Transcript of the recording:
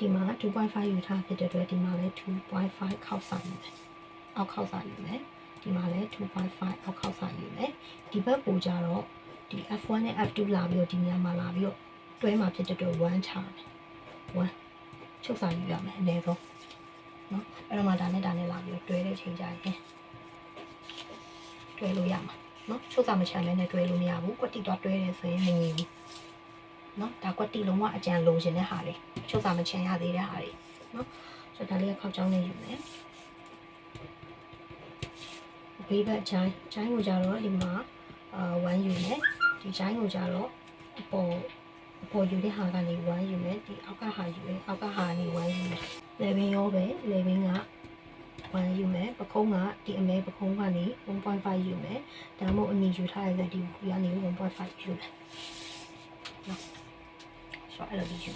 ဒီမှာ2.5ယူထားဖြစ်တဲ့အတွက်ဒီမှာလည်း2.5ခောက်စာယူမယ်အောက်ခောက်စာယူမယ်ဒီမှာလည်း2.5အောက်ခောက်စာယူမယ်ဒီဘက်ပိုကြတော့ဒီ F1 နဲ့ F2 လာပြီးတော့ဒီနေရာမှာလာပြီးတော့တွဲမှာဖြစ်တဲ့အတွက်1ချမယ်1ချုပ်စာယူရမယ်အနည်းဆုံးနော်အဲ့တော့မှဒါနဲ့ဒါနဲ့လာပြီးတော့တွဲတဲ့ချိန်ကြရင်တွဲလို့ရမှာနော်ချုပ်စာမချမ်းမဲနဲ့တွဲလို့မရဘူးကွက်တိတော့တွဲတယ်ဆိုရင်မငြီဘူး နော်ဒါကွက်တိလုံးဝအကြံလိုချင်တဲ့ဟာတွေချုပ်စာမချမ်းရသေးတဲ့ဟာတွေနော်ဆိုတော့ဒါလေးကခောက်ချောင်းနဲ့ယူမယ်ဘေးဘက်ချိုင်းချိုင်းကိုကြတော့ဒီမှာအာ1ယူမယ်ဒီချိုင်းကိုကြတော့အပေါ်အပေါ်ယူတဲ့ဟာကနေ1ယူမယ်ဒီအောက်ကဟာယူတယ်အောက်ကဟာကနေ1ယူမယ်လေဘင်းရောပဲလေဘင်းက1ယူမယ်ပခုံးကဒီအမဲပခုံးကနေ1.5ယူမယ်ဒါမှမဟုတ်အနီယူထားရတဲ့ဒီကနေ1.5ယူမယ် 哎呦我的天